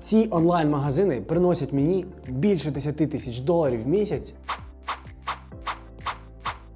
Ці онлайн-магазини приносять мені більше 10 тисяч доларів в місяць.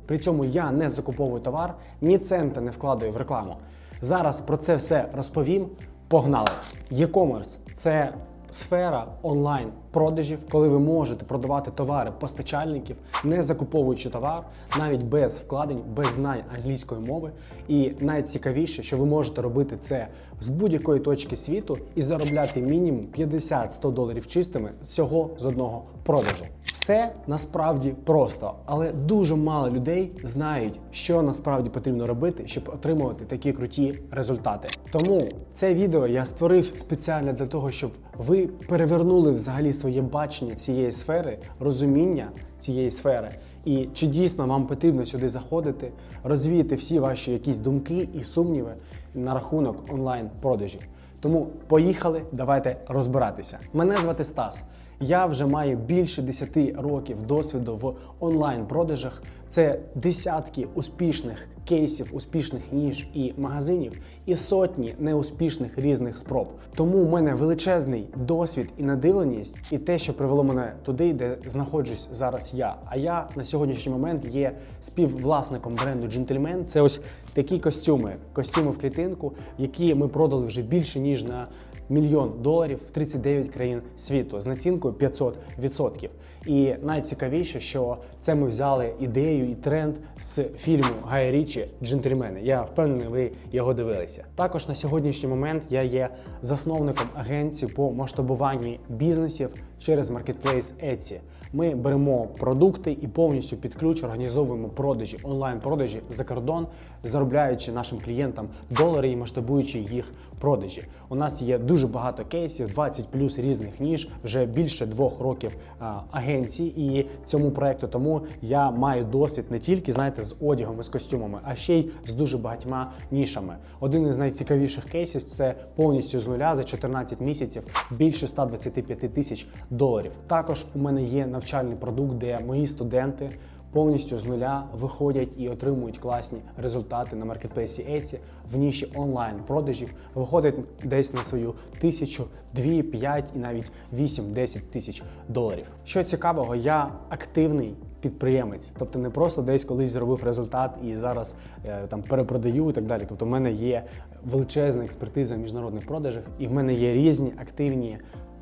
При цьому я не закуповую товар, ні цента не вкладаю в рекламу. Зараз про це все розповім. Погнали! E-commerce – це сфера онлайн продажів, коли ви можете продавати товари постачальників, не закуповуючи товар, навіть без вкладень, без знань англійської мови. І найцікавіше, що ви можете робити це з будь-якої точки світу і заробляти мінімум 50-100 доларів чистими всього з одного продажу. Все насправді просто, але дуже мало людей знають, що насправді потрібно робити, щоб отримувати такі круті результати. Тому це відео я створив спеціально для того, щоб ви перевернули взагалі своє бачення цієї сфери, розуміння цієї сфери. І чи дійсно вам потрібно сюди заходити, розвіяти всі ваші якісь думки і сумніви на рахунок онлайн-продажів. Тому поїхали, давайте розбиратися. Мене звати Стас. Я вже маю більше 10 років досвіду в онлайн-продажах. Це десятки успішних кейсів, успішних ніж і магазинів, і сотні неуспішних різних спроб. Тому в мене величезний досвід і надивленість, і те, що привело мене туди, де знаходжусь зараз я. А я на сьогоднішній момент є співвласником бренду Gentleman. Це ось такі костюми, костюми в клітинку, які ми продали вже більше ніж на мільйон доларів в 39 країн світу з націнкою 500%. І найцікавіше, що це ми взяли ідею і тренд з фільму Гая Річі Джентльмени. Я впевнений, ви його дивилися. Також на сьогоднішній момент я є засновником агенції по масштабуванні бізнесів через маркетплейс Etsy. Ми беремо продукти і повністю під ключ організовуємо продажі, онлайн-продажі за кордон, заробляючи нашим клієнтам долари і масштабуючи їх продажі. У нас є дуже багато кейсів, 20 плюс різних ніж, вже більше двох років а, агенцій і цьому проекту. Тому я маю досвід не тільки знаєте з одягом і з костюмами, а ще й з дуже багатьма нішами. Один із найцікавіших кейсів це повністю з нуля за 14 місяців більше 125 тисяч доларів. Також у мене є навчальний продукт, де мої студенти. Повністю з нуля виходять і отримують класні результати на маркетплейсі Etsy в ніші онлайн продажів. Виходять десь на свою тисячу, дві, п'ять і навіть 8-10 тисяч доларів. Що цікавого, я активний підприємець, тобто не просто десь колись зробив результат і зараз е, там перепродаю і так далі. Тобто, в мене є величезна експертиза в міжнародних продажах, і в мене є різні активні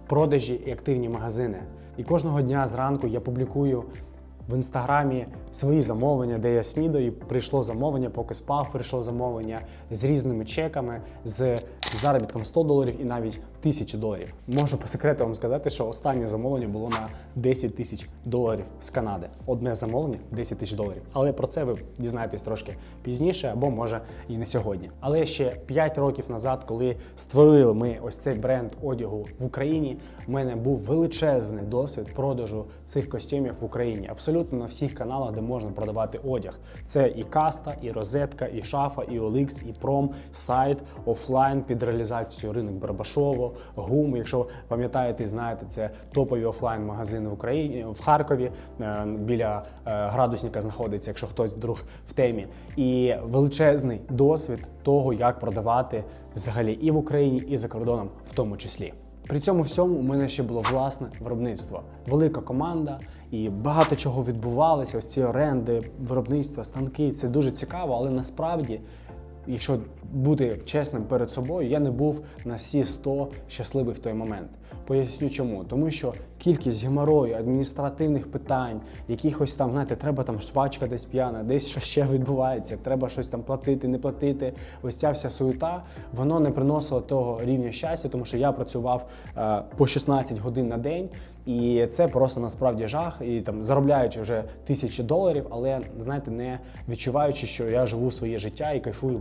продажі і активні магазини. І кожного дня зранку я публікую в інстаграмі свої замовлення, де я снідаю, прийшло замовлення, поки спав, прийшло замовлення з різними чеками, з заробітком 100 доларів і навіть 1000 доларів. Можу по секрету вам сказати, що останнє замовлення було на 10 тисяч доларів з Канади. Одне замовлення 10 тисяч доларів. Але про це ви дізнаєтесь трошки пізніше, або може і не сьогодні. Але ще 5 років назад, коли створили ми ось цей бренд одягу в Україні, в мене був величезний досвід продажу цих костюмів в Україні. Абсолютно на всіх каналах, де можна продавати одяг. Це і каста, і розетка, і шафа, і OLX, і пром, сайт, офлайн під реалізацію ринок Барбашово, ГУМ. Якщо пам'ятаєте, і знаєте, це топові офлайн магазини в Україні в Харкові. е, Біля е, градусника знаходиться, якщо хтось вдруг в темі. І величезний досвід того, як продавати взагалі і в Україні, і за кордоном, в тому числі. При цьому всьому у мене ще було власне виробництво, велика команда, і багато чого відбувалося. Ось ці оренди, виробництва, станки. Це дуже цікаво, але насправді, якщо бути чесним перед собою, я не був на всі 100 щасливий в той момент. Поясню чому. Тому що кількість геморою, адміністративних питань, якихось там, знаєте, треба там швачка десь п'яна, десь що ще відбувається, треба щось там платити, не платити. Ось ця вся суєта, воно не приносило того рівня щастя, тому що я працював е, по 16 годин на день. І це просто насправді жах, і там заробляючи вже тисячі доларів, але знаєте, не відчуваючи, що я живу своє життя і кайфую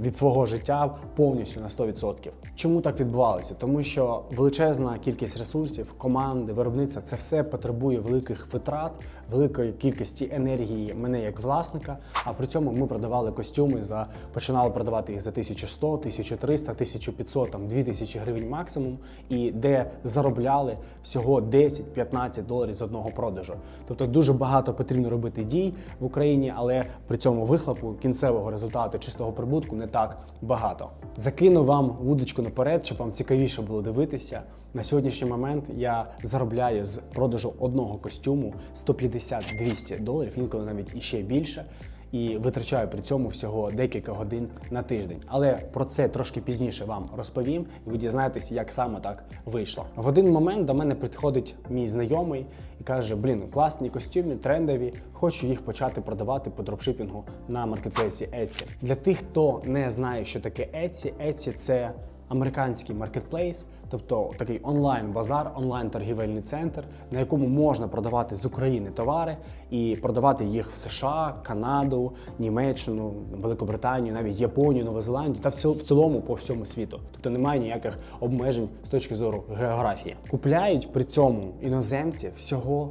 від свого життя повністю на 100%. Чому так відбувалося? Тому що величезна кількість ресурсів, команди, виробництва це все потребує великих витрат, великої кількості енергії мене як власника. А при цьому ми продавали костюми за починали продавати їх за 1100, 1300, 1500, там 2000 гривень максимум, і де заробляли всього 10-15 доларів з одного продажу. Тобто дуже багато потрібно робити дій в Україні, але при цьому вихлопу кінцевого результату чистого прибутку не так багато. Закину вам вудочку наперед, щоб вам цікавіше було дивитися. На сьогоднішній момент я заробляю з продажу одного костюму 150-200 доларів, інколи навіть іще більше. І витрачаю при цьому всього декілька годин на тиждень. Але про це трошки пізніше вам розповім, і ви дізнаєтесь, як саме так вийшло. В один момент до мене підходить мій знайомий і каже: Блін, класні костюми, трендові, хочу їх почати продавати по дропшипінгу на маркетплейсі Etsy. Для тих, хто не знає, що таке Etsy, Etsy – це американський маркетплейс, тобто такий онлайн-базар, онлайн-торгівельний центр, на якому можна продавати з України товари і продавати їх в США, Канаду, Німеччину, Великобританію, навіть Японію, Нову Зеландію та в цілому по всьому світу. Тобто немає ніяких обмежень з точки зору географії. Купляють при цьому іноземці всього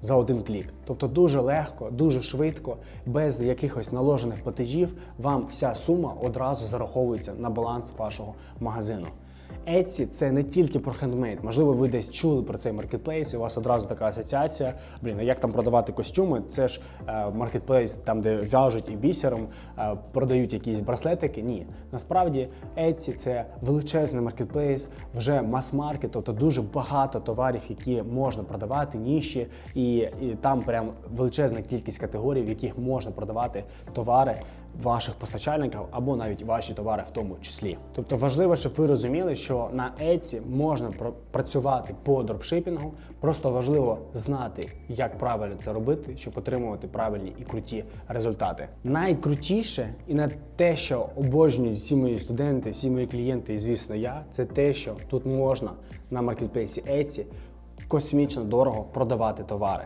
за один клік. Тобто дуже легко, дуже швидко, без якихось наложених платежів, вам вся сума одразу зараховується на баланс вашого магазину. Etsy – це не тільки про хендмейд. Можливо, ви десь чули про цей маркетплейс, і у вас одразу така асоціація. Блін, а як там продавати костюми? Це ж маркетплейс, там, де в'яжуть і бісером, е, продають якісь браслетики. Ні, насправді Etsy – це величезний маркетплейс, вже мас-маркет, тобто дуже багато товарів, які можна продавати, ніші, і, і там прям величезна кількість категорій, в яких можна продавати товари ваших постачальників або навіть ваші товари в тому числі. Тобто важливо, щоб ви розуміли, що на Etsy можна працювати по дропшипінгу. Просто важливо знати, як правильно це робити, щоб отримувати правильні і круті результати. Найкрутіше і на те, що обожнюють всі мої студенти, всі мої клієнти, і звісно, я, це те, що тут можна на маркетплейсі Etsy космічно дорого продавати товари.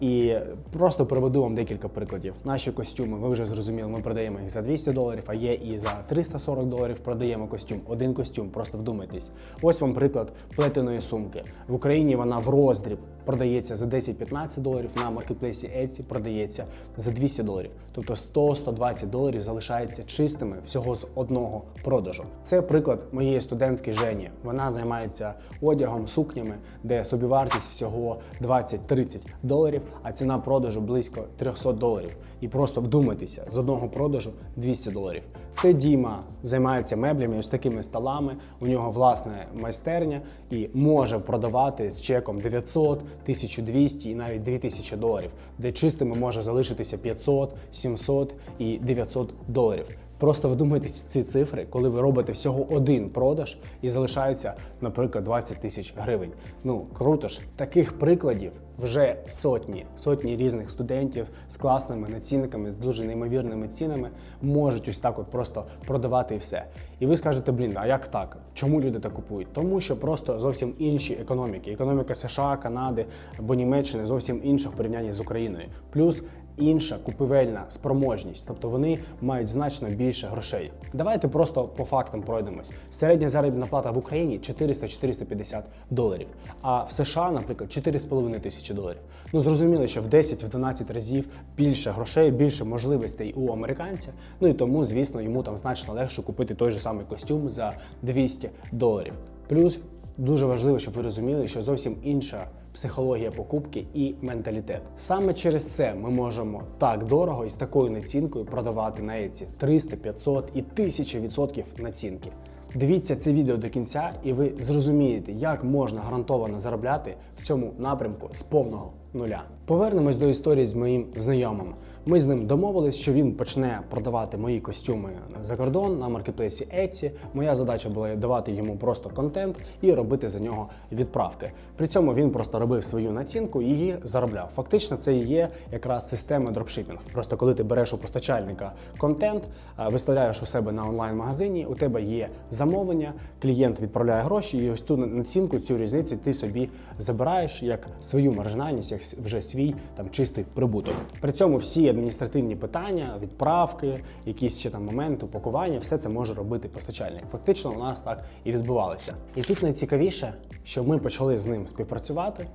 І просто приведу вам декілька прикладів. Наші костюми, ви вже зрозуміли, ми продаємо їх за 200 доларів, а є і за 340 доларів продаємо костюм. Один костюм, просто вдумайтесь. Ось вам приклад плетеної сумки. В Україні вона в роздріб продається за 10-15 доларів, на маркетплейсі Etsy продається за 200 доларів. Тобто 100-120 доларів залишається чистими всього з одного продажу. Це приклад моєї студентки Жені. Вона займається одягом, сукнями, де собівартість всього 20-30 доларів, а ціна продажу близько 300 доларів. І просто вдумайтеся, з одного продажу 200 доларів. Це Діма займається меблями, ось такими столами. У нього власна майстерня і може продавати з чеком 900, 1200 і навіть 2000 доларів, де чистими може залишитися 500, 700 і 900 доларів. Просто вдумайтесь ці цифри, коли ви робите всього один продаж і залишається, наприклад, 20 тисяч гривень. Ну круто ж, таких прикладів вже сотні, сотні різних студентів з класними націнниками, з дуже неймовірними цінами можуть ось так от просто продавати і все. І ви скажете, блін, а як так? Чому люди так купують? Тому що просто зовсім інші економіки. Економіка США, Канади або Німеччини зовсім інша в порівнянні з Україною. Плюс інша купівельна спроможність, тобто вони мають значно більше грошей. Давайте просто по фактам пройдемось. Середня заробітна плата в Україні 400-450 доларів, а в США, наприклад, 4,5 тисячі доларів. Ну зрозуміло, що в 10-12 разів більше грошей, більше можливостей у американця. Ну і тому, звісно, йому там значно легше купити той же самий костюм за 200 доларів. Плюс Дуже важливо, щоб ви розуміли, що зовсім інша психологія покупки і менталітет. Саме через це ми можемо так дорого і з такою націнкою продавати на Etsy 300, 500 і 1000 відсотків націнки. Дивіться це відео до кінця, і ви зрозумієте, як можна гарантовано заробляти в цьому напрямку з повного нуля. Повернемось до історії з моїм знайомим. Ми з ним домовились, що він почне продавати мої костюми за кордон на маркетплейсі Etsy. Моя задача була давати йому просто контент і робити за нього відправки. При цьому він просто робив свою націнку і її заробляв. Фактично, це і є якраз система дропшипінг. Просто коли ти береш у постачальника контент, виставляєш у себе на онлайн-магазині, у тебе є замовлення, клієнт відправляє гроші, і ось ту націнку, цю різницю ти собі забираєш як свою маржинальність, вже свій там чистий прибуток. При цьому всі адміністративні питання, відправки, якісь ще там моменти, упакування, все це може робити постачальник. Фактично, у нас так і відбувалося. І тут найцікавіше, що ми почали з ним співпрацювати,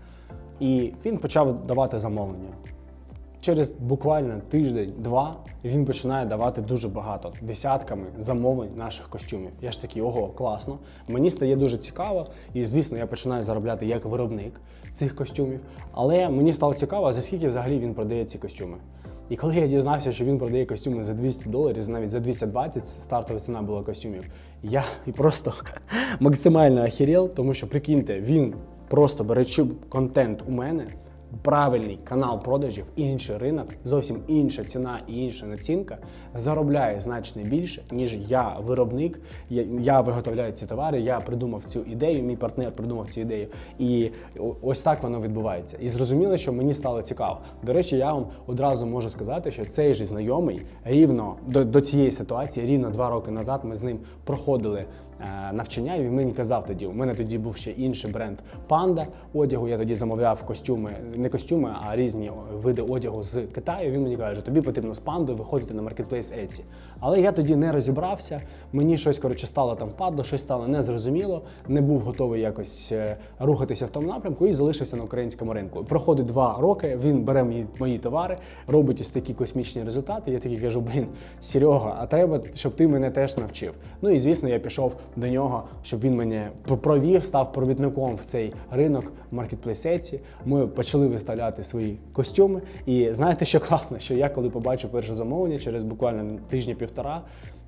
і він почав давати замовлення. Через буквально тиждень-два він починає давати дуже багато десятками замовлень наших костюмів. Я ж такий, ого, класно. Мені стає дуже цікаво, і звісно, я починаю заробляти як виробник цих костюмів. Але мені стало цікаво, за скільки взагалі він продає ці костюми. І коли я дізнався, що він продає костюми за 200 доларів, навіть за 220 стартова ціна була костюмів, я просто максимально охерел, тому що прикиньте, він просто беречи контент у мене. Правильний канал продажів, інший ринок, зовсім інша ціна і інша націнка заробляє значно більше, ніж я виробник. Я, я виготовляю ці товари, я придумав цю ідею, мій партнер придумав цю ідею. І ось так воно відбувається. І зрозуміло, що мені стало цікаво. До речі, я вам одразу можу сказати, що цей же знайомий рівно до, до цієї ситуації, рівно два роки назад, ми з ним проходили навчання, і він мені казав тоді. У мене тоді був ще інший бренд Панда одягу. Я тоді замовляв костюми, не костюми, а різні види одягу з Китаю. Він мені каже, тобі потрібно з пандою виходити на маркетплейс Etsy. Але я тоді не розібрався. Мені щось коротше стало там впадло, щось стало незрозуміло. Не був готовий якось е, рухатися в тому напрямку і залишився на українському ринку. Проходить два роки. Він бере мої, мої товари, робить ось такі космічні результати. Я такий кажу: блін, Серега, а треба, щоб ти мене теж навчив. Ну і звісно, я пішов до нього, щоб він мене провів, став провідником в цей ринок маркетплейсеці. Ми почали виставляти свої костюми. І знаєте, що класно, що я коли побачив перше замовлення через буквально тижня-півтора.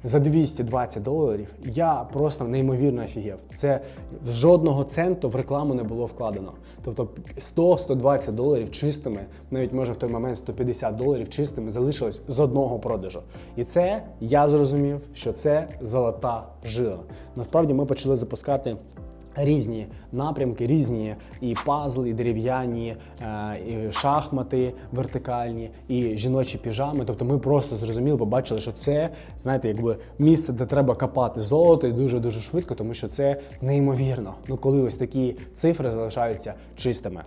За 220 доларів я просто неймовірно офігів. Це жодного центу в рекламу не було вкладено. Тобто 100-120 доларів чистими, навіть може в той момент 150 доларів чистими залишилось з одного продажу. І це я зрозумів, що це золота жила. Насправді ми почали запускати. Різні напрямки, різні і пазли, і дерев'яні, е, і шахмати вертикальні, і жіночі піжами. Тобто ми просто зрозуміли, побачили, що це, знаєте, якби місце, де треба копати золото і дуже дуже швидко, тому що це неймовірно. Ну коли ось такі цифри залишаються чистими.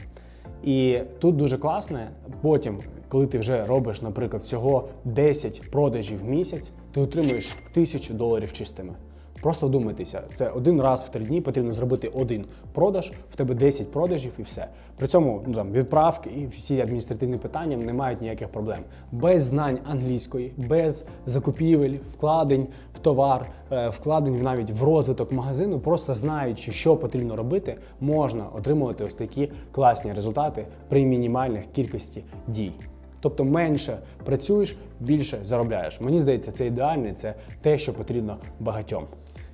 І тут дуже класне. Потім, коли ти вже робиш, наприклад, всього 10 продажів в місяць, ти отримуєш тисячу доларів чистими. Просто вдумайтеся, це один раз в три дні потрібно зробити один продаж, в тебе 10 продажів і все. При цьому ну, там, відправки і всі адміністративні питання не мають ніяких проблем. Без знань англійської, без закупівель, вкладень в товар, е, вкладень навіть в розвиток магазину, просто знаючи, що потрібно робити, можна отримувати ось такі класні результати при мінімальних кількості дій. Тобто менше працюєш, більше заробляєш. Мені здається, це ідеальне, це те, що потрібно багатьом.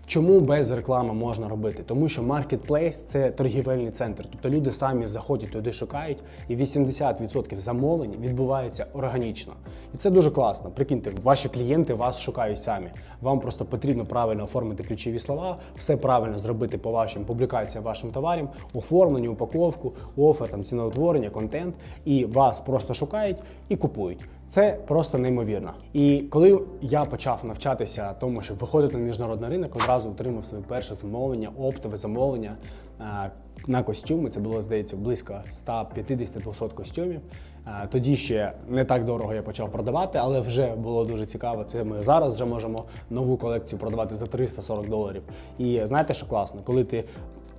Чому без реклами можна робити? Тому що маркетплейс це торгівельний центр. Тобто люди самі заходять туди, шукають, і 80% замовлень відбувається органічно. І це дуже класно. Прикиньте, ваші клієнти вас шукають самі. Вам просто потрібно правильно оформити ключові слова, все правильно зробити по вашим публікаціям, вашим товарам, оформлення, упаковку, офер, там ціноутворення, контент, і вас просто шукають і купують. Це просто неймовірно. І коли я почав навчатися тому, щоб виходити на міжнародний ринок, одразу отримав своє перше замовлення, оптове замовлення е, на костюми. Це було, здається, близько 150-200 костюмів. Е, Тоді ще не так дорого я почав продавати, але вже було дуже цікаво. Це ми зараз вже можемо нову колекцію продавати за 340 доларів. І знаєте, що класно, коли ти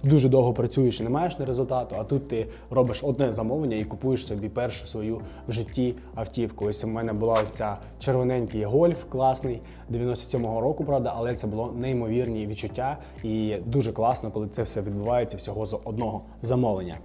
дуже довго працюєш і не маєш на результату, а тут ти робиш одне замовлення і купуєш собі першу свою в житті автівку. Ось у мене була ось ця червоненький гольф, класний 97-го року, правда, але це було неймовірні відчуття, і дуже класно, коли це все відбувається всього з одного замовлення.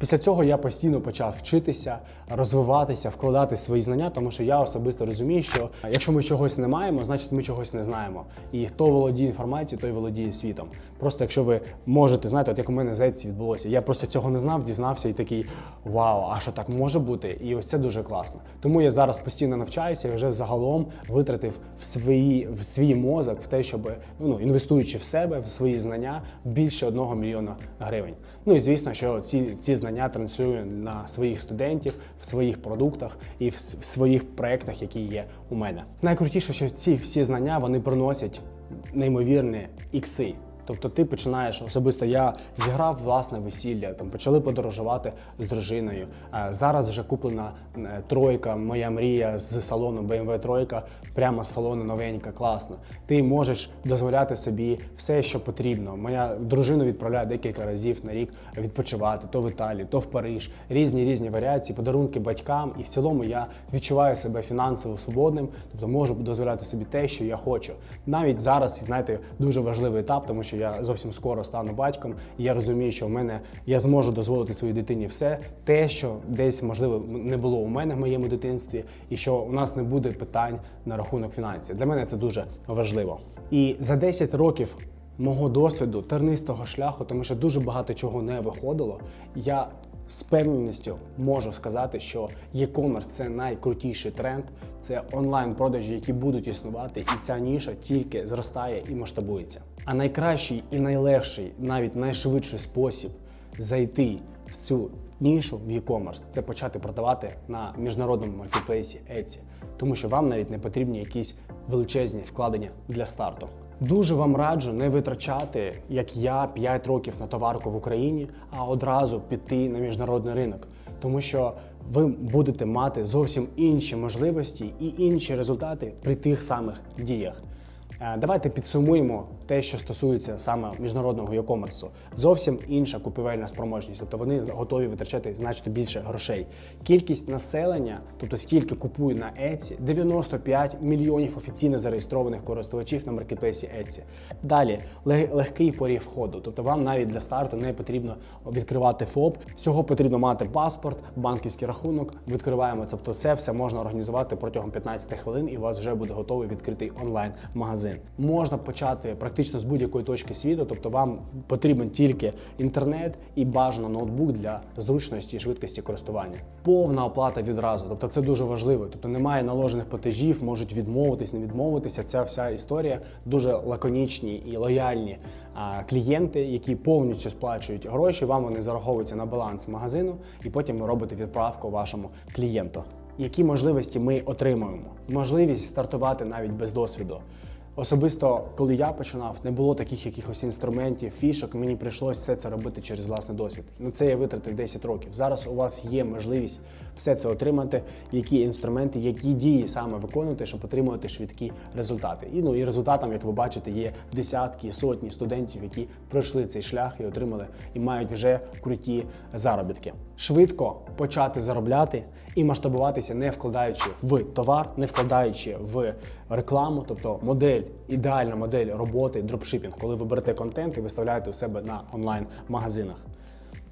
Після цього я постійно почав вчитися, розвиватися, вкладати свої знання, тому що я особисто розумію, що якщо ми чогось не маємо, значить ми чогось не знаємо. І хто володіє інформацією, той володіє світом. Просто якщо ви можете, знаєте, от як у мене з відбулося, я просто цього не знав, дізнався і такий вау, а що так може бути? І ось це дуже класно. Тому я зараз постійно навчаюся і вже взагалом витратив в свої в свій мозок в те, щоб ну інвестуючи в себе, в свої знання більше одного мільйона гривень. Ну і звісно, що ці, ці знання транслюю на своїх студентів, в своїх продуктах і в, своїх проєктах, які є у мене. Найкрутіше, що ці всі знання вони приносять неймовірні ікси. Тобто ти починаєш особисто я зіграв власне весілля, там почали подорожувати з дружиною. Е, Зараз вже куплена е, тройка, моя мрія з салону BMW тройка, прямо з салону новенька, класна. Ти можеш дозволяти собі все, що потрібно. Моя дружина відправляє декілька разів на рік відпочивати, то в Італії, то в Париж, різні різні варіації, подарунки батькам. І в цілому я відчуваю себе фінансово свободним, тобто можу дозволяти собі те, що я хочу. Навіть зараз, знаєте, дуже важливий етап, тому що що я зовсім скоро стану батьком, і я розумію, що в мене я зможу дозволити своїй дитині все те, що десь можливо не було у мене в моєму дитинстві, і що у нас не буде питань на рахунок фінансів. Для мене це дуже важливо. І за 10 років мого досвіду тернистого шляху, тому що дуже багато чого не виходило. Я з певністю можу сказати, що e-commerce – це найкрутіший тренд, це онлайн-продажі, які будуть існувати, і ця ніша тільки зростає і масштабується. А найкращий і найлегший, навіть найшвидший спосіб зайти в цю нішу в e-commerce – це почати продавати на міжнародному маркетплейсі Etsy, тому що вам навіть не потрібні якісь величезні вкладення для старту. Дуже вам раджу не витрачати, як я, 5 років на товарку в Україні, а одразу піти на міжнародний ринок, тому що ви будете мати зовсім інші можливості і інші результати при тих самих діях. Е, Давайте підсумуємо те, що стосується саме міжнародного e-commerce. Зовсім інша купівельна спроможність, тобто вони готові витрачати значно більше грошей. Кількість населення, тобто скільки купує на Etsy, 95 мільйонів офіційно зареєстрованих користувачів на маркетплейсі Etsy. Далі лег- легкий поріг входу, тобто вам навіть для старту не потрібно відкривати ФОП. Всього потрібно мати паспорт, банківський рахунок. Відкриваємо це. Тобто все, все можна організувати протягом 15 хвилин, і у вас вже буде готовий відкритий онлайн-магазин. Можна почати практично з будь-якої точки світу, тобто вам потрібен тільки інтернет і бажано ноутбук для зручності і швидкості користування. Повна оплата відразу, тобто це дуже важливо. Тобто немає наложених платежів, можуть відмовитись, не відмовитися. Ця вся історія дуже лаконічні і лояльні а, клієнти, які повністю сплачують гроші. Вам вони зараховуються на баланс магазину, і потім ви робите відправку вашому клієнту. Які можливості ми отримуємо? Можливість стартувати навіть без досвіду. Особисто, коли я починав, не було таких якихось інструментів, фішок. Мені прийшлося все це робити через власний досвід. На це я витратив 10 років. Зараз у вас є можливість все це отримати, які інструменти, які дії саме виконувати, щоб отримувати швидкі результати. І ну і результатом, як ви бачите, є десятки, сотні студентів, які пройшли цей шлях і отримали і мають вже круті заробітки. Швидко почати заробляти і масштабуватися, не вкладаючи в товар, не вкладаючи в рекламу, тобто модель, ідеальна модель роботи дропшипінг, коли ви берете контент і виставляєте у себе на онлайн-магазинах.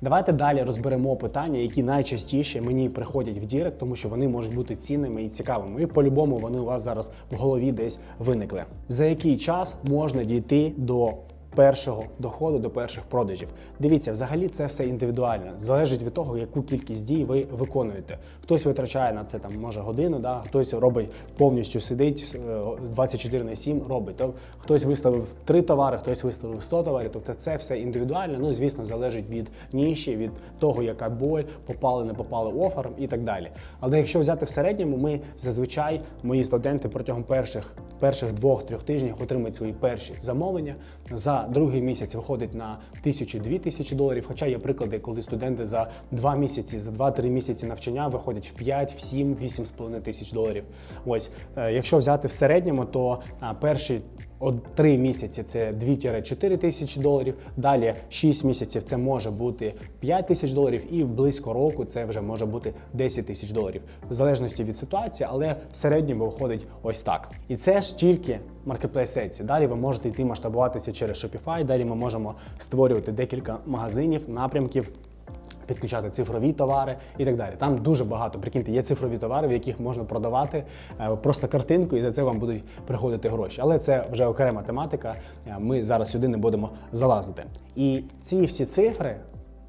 Давайте далі розберемо питання, які найчастіше мені приходять в Дірект, тому що вони можуть бути цінними і цікавими. І по-любому вони у вас зараз в голові десь виникли. За який час можна дійти до першого доходу, до перших продажів? Дивіться, взагалі це все індивідуально. Залежить від того, яку кількість дій ви виконуєте. Хтось витрачає на це там може годину, да? хтось робить повністю сидить е, 24 на 7 робить. То хтось виставив три товари, хтось виставив 100 товарів. Тобто це все індивідуально. Ну звісно, залежить від ніші, від того, яка боль, попали, не попали офером і так далі. Але якщо взяти в середньому, ми зазвичай мої студенти протягом перших перших двох-трьох тижнів отримують свої перші замовлення. За другий місяць виходить на тисячу-дві тисячі доларів. Хоча є приклади, коли студенти за два місяці, за два-три місяці навчання виходять в 5, в 7, 8,5 тисяч доларів. Ось е, якщо взяти в середньому, то а, перші от три місяці це 2-4 тисячі доларів. Далі 6 місяців це може бути 5 тисяч доларів, і близько року це вже може бути 10 тисяч доларів, в залежності від ситуації, але в середньому виходить ось так. І це ж тільки маркетплейс Etsy. Далі ви можете йти масштабуватися через Shopify. Далі ми можемо створювати декілька магазинів, напрямків. Підключати цифрові товари і так далі. Там дуже багато. Прикиньте, є цифрові товари, в яких можна продавати е, просто картинку, і за це вам будуть приходити гроші. Але це вже окрема тематика. е, Ми зараз сюди не будемо залазити. І ці всі цифри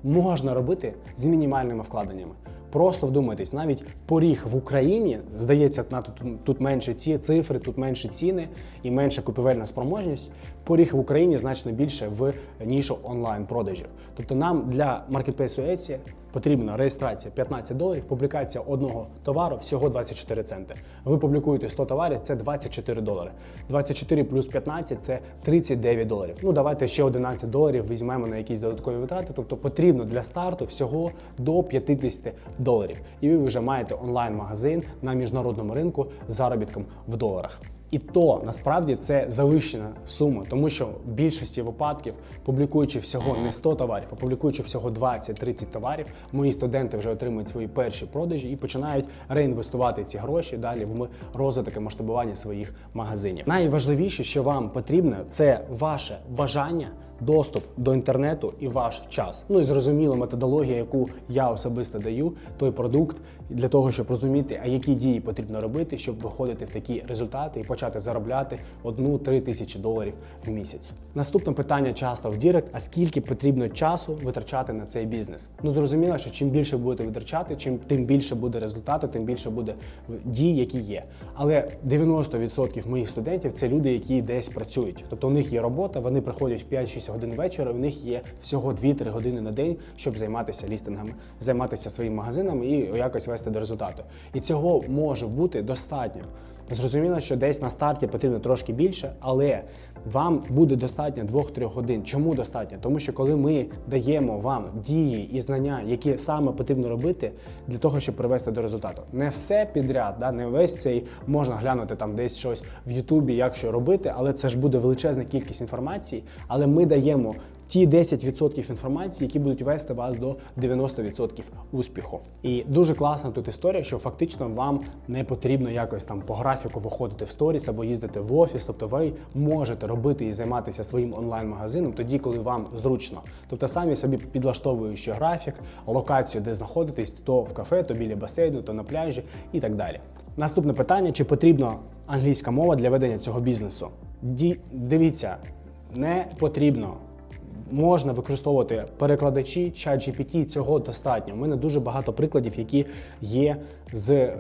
можна робити з мінімальними вкладеннями. Просто вдумайтесь, навіть поріг в Україні здається, тут, тут менше ці цифри, тут менше ціни і менша купівельна спроможність. Поріг в Україні значно більше в нішу онлайн продажів. Тобто нам для маркетплейсу Etsy потрібна реєстрація 15 доларів, публікація одного товару всього 24 центи. Ви публікуєте 100 товарів, це 24 долари. 24 плюс 15 це 39 доларів. Ну давайте ще 11 доларів візьмемо на якісь додаткові витрати. Тобто потрібно для старту всього до 50 доларів. І ви вже маєте онлайн-магазин на міжнародному ринку з заробітком в доларах. І то насправді це завищена сума, тому що в більшості випадків, публікуючи всього не 100 товарів, а публікуючи всього 20-30 товарів, мої студенти вже отримують свої перші продажі і починають реінвестувати ці гроші далі в розвиток і масштабування своїх магазинів. Найважливіше, що вам потрібно, це ваше бажання доступ до інтернету і ваш час. Ну і зрозуміло, методологія, яку я особисто даю, той продукт для того, щоб розуміти, а які дії потрібно робити, щоб виходити в такі результати і почати заробляти одну-три тисячі доларів в місяць. Наступне питання часто в Дірект: а скільки потрібно часу витрачати на цей бізнес? Ну зрозуміло, що чим більше будете витрачати, чим тим більше буде результату, тим більше буде дій, які є. Але 90% моїх студентів це люди, які десь працюють. Тобто у них є робота, вони приходять в 5-6 годин вечора. У них є всього 2-3 години на день, щоб займатися лістингами, займатися своїм магазином і якось вести до результату. І цього може бути достатньо. Зрозуміло, що десь на старті потрібно трошки більше, але вам буде достатньо 2-3 годин. Чому достатньо? Тому що коли ми даємо вам дії і знання, які саме потрібно робити для того, щоб привести до результату. Не все підряд, да, не весь цей можна глянути там десь щось в Ютубі, як що робити, але це ж буде величезна кількість інформації. Але ми даємо ті 10% інформації, які будуть вести вас до 90% успіху. І дуже класна тут історія, що фактично вам не потрібно якось там по графіку виходити в сторіс або їздити в офіс. Тобто ви можете робити і займатися своїм онлайн-магазином тоді, коли вам зручно. Тобто самі собі підлаштовуючи графік, локацію, де знаходитесь, то в кафе, то біля басейну, то на пляжі і так далі. Наступне питання: чи потрібна англійська мова для ведення цього бізнесу? Ді... Дивіться, не потрібно можна використовувати перекладачі, чат цього достатньо. У мене дуже багато прикладів, які є з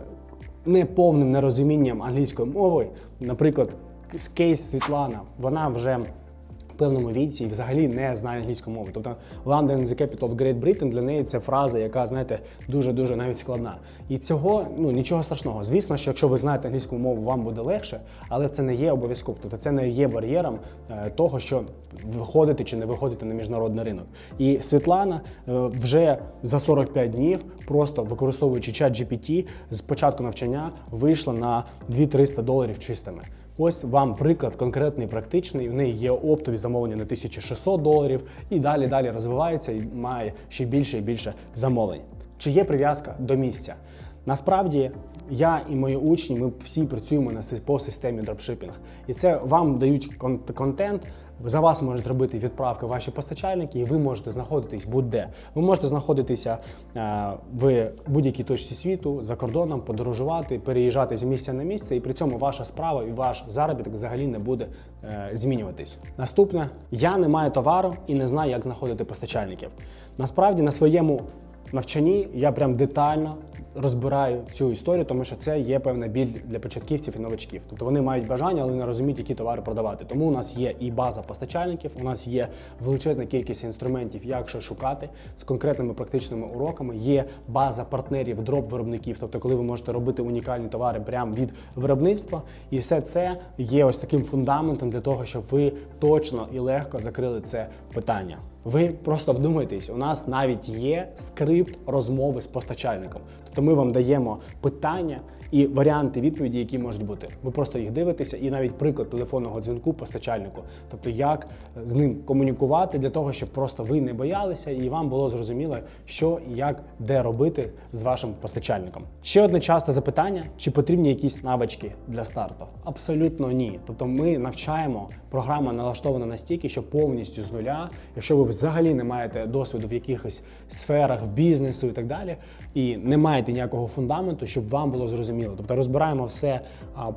неповним нерозумінням англійської мови. Наприклад, з кейс Світлана, вона вже певному віці і взагалі не знає англійську мову. Тобто London is the capital of Great Britain для неї це фраза, яка, знаєте, дуже-дуже навіть складна. І цього ну нічого страшного. Звісно, що якщо ви знаєте англійську мову, вам буде легше, але це не є обов'язково. Тобто це не є бар'єром е, того, що виходити чи не виходити на міжнародний ринок. І Світлана е, вже за 45 днів, просто використовуючи чат GPT, з початку навчання вийшла на 2-300 доларів чистими. Ось вам приклад конкретний, практичний. У неї є оптові замовлення на 1600 доларів, і далі далі розвивається і має ще більше і більше замовлень. Чи є прив'язка до місця? Насправді я і мої учні, ми всі працюємо на по системі дропшипінг. І це вам дають кон- контент. За вас можуть робити відправки ваші постачальники, і ви можете знаходитись будь-де. Ви можете знаходитися е, в будь-якій точці світу за кордоном, подорожувати, переїжджати з місця на місце, і при цьому ваша справа і ваш заробіток взагалі не буде е, змінюватись. Наступне я не маю товару і не знаю, як знаходити постачальників. Насправді на своєму навчанні я прям детально розбираю цю історію, тому що це є певна біль для початківців і новачків. Тобто вони мають бажання, але не розуміють, які товари продавати. Тому у нас є і база постачальників, у нас є величезна кількість інструментів, як що шукати з конкретними практичними уроками. Є база партнерів, дроп виробників, тобто, коли ви можете робити унікальні товари прямо від виробництва, і все це є ось таким фундаментом для того, щоб ви точно і легко закрили це питання. Ви просто вдумайтесь, у нас навіть є скрипт розмови з постачальником. Тобто ми вам даємо питання і варіанти відповіді, які можуть бути. Ви просто їх дивитеся, і навіть приклад телефонного дзвінку постачальнику. Тобто, як з ним комунікувати для того, щоб просто ви не боялися і вам було зрозуміло, що і як де робити з вашим постачальником. Ще одне часте запитання: чи потрібні якісь навички для старту? Абсолютно ні. Тобто, ми навчаємо, програма налаштована настільки, що повністю з нуля, якщо ви взагалі не маєте досвіду в якихось сферах, в бізнесу і так далі, і не маєте ніякого фундаменту, щоб вам було зрозуміло. Тобто розбираємо все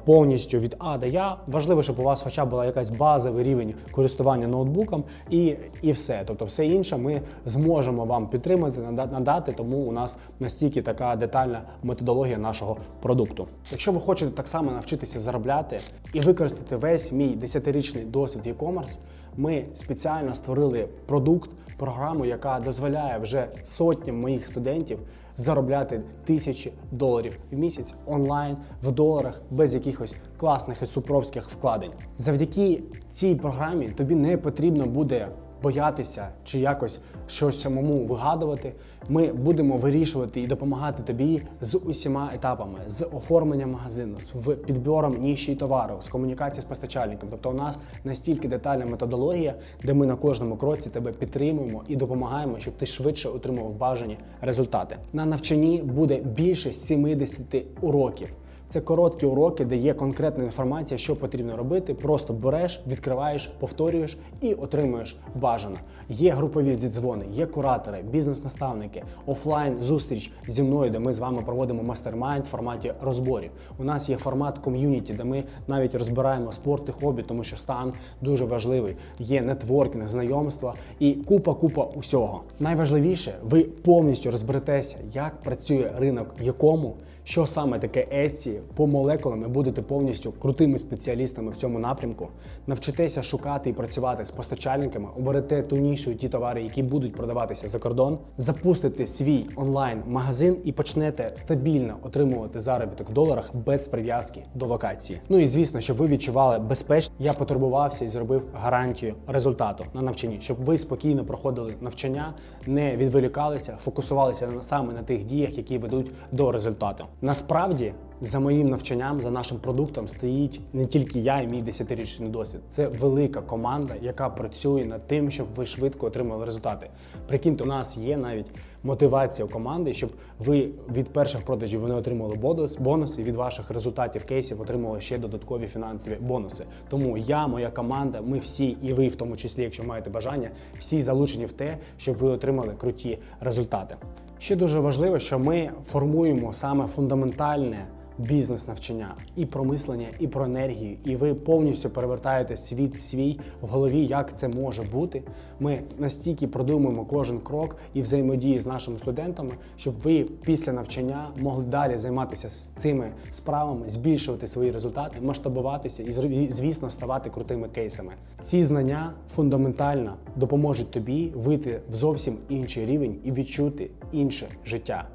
повністю від А до Я. Важливо, щоб у вас хоча б була якась базовий рівень користування ноутбуком і, і все. Тобто, все інше ми зможемо вам підтримати, надати, тому у нас настільки така детальна методологія нашого продукту. Якщо ви хочете так само навчитися заробляти і використати весь мій 10-річний досвід e-commerce, ми спеціально створили продукт, програму, яка дозволяє вже сотням моїх студентів заробляти тисячі доларів в місяць онлайн в доларах без якихось класних і супровських вкладень. Завдяки цій програмі тобі не потрібно буде боятися чи якось щось самому вигадувати. Ми будемо вирішувати і допомагати тобі з усіма етапами: з оформленням магазину, з підбором ніші товару, з комунікацією з постачальником. Тобто, у нас настільки детальна методологія, де ми на кожному кроці тебе підтримуємо і допомагаємо, щоб ти швидше отримував бажані результати. На навчанні буде більше 70 уроків. Це короткі уроки, де є конкретна інформація, що потрібно робити. Просто береш, відкриваєш, повторюєш і отримуєш бажано. Є групові зідзвони, є куратори, бізнес-наставники, офлайн зустріч зі мною, де ми з вами проводимо мастер-майнд в форматі розборів. У нас є формат ком'юніті, де ми навіть розбираємо спорт і хобі, тому що стан дуже важливий. Є нетворкінг, знайомства і купа-купа усього. Найважливіше, ви повністю розберетеся, як працює ринок, якому що саме таке Etsy, по молекулам і будете повністю крутими спеціалістами в цьому напрямку. Навчитеся шукати і працювати з постачальниками, оберете ту нішу і ті товари, які будуть продаватися за кордон, запустите свій онлайн-магазин і почнете стабільно отримувати заробіток в доларах без прив'язки до локації. Ну і звісно, щоб ви відчували безпечно, я потурбувався і зробив гарантію результату на навчанні, щоб ви спокійно проходили навчання, не відволікалися, фокусувалися саме на тих діях, які ведуть до результату. Насправді, за моїм навчанням, за нашим продуктом стоїть не тільки я і мій десятирічний досвід. Це велика команда, яка працює над тим, щоб ви швидко отримали результати. Прикиньте, у нас є навіть мотивація у команди, щоб ви від перших продажів вони отримали бонус, бонуси, від ваших результатів кейсів отримали ще додаткові фінансові бонуси. Тому я, моя команда, ми всі, і ви, в тому числі, якщо маєте бажання, всі залучені в те, щоб ви отримали круті результати. Ще дуже важливо, що ми формуємо саме фундаментальне бізнес-навчання і про мислення, і про енергію, і ви повністю перевертаєте світ свій в голові, як це може бути. Ми настільки продумуємо кожен крок і взаємодії з нашими студентами, щоб ви після навчання могли далі займатися з цими справами, збільшувати свої результати, масштабуватися і звісно ставати крутими кейсами. Ці знання фундаментально допоможуть тобі вийти в зовсім інший рівень і відчути інше життя.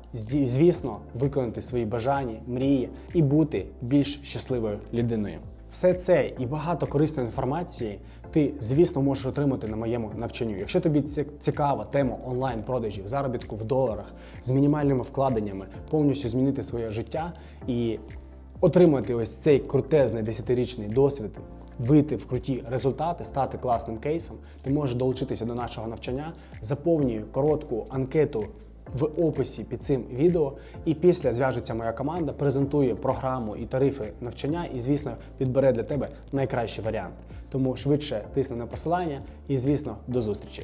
Звісно, виконати свої бажання, мрії і бути більш щасливою людиною. Все це і багато корисної інформації ти, звісно, можеш отримати на моєму навчанню. Якщо тобі ці- цікава тема онлайн-продажів, заробітку в доларах з мінімальними вкладеннями, повністю змінити своє життя і отримати ось цей крутезний десятирічний досвід, вийти в круті результати, стати класним кейсом, ти можеш долучитися до нашого навчання, заповнюй коротку анкету в описі під цим відео. І після зв'яжеться моя команда, презентує програму і тарифи навчання, і, звісно, підбере для тебе найкращий варіант. Тому швидше тисни на посилання і, звісно, до зустрічі.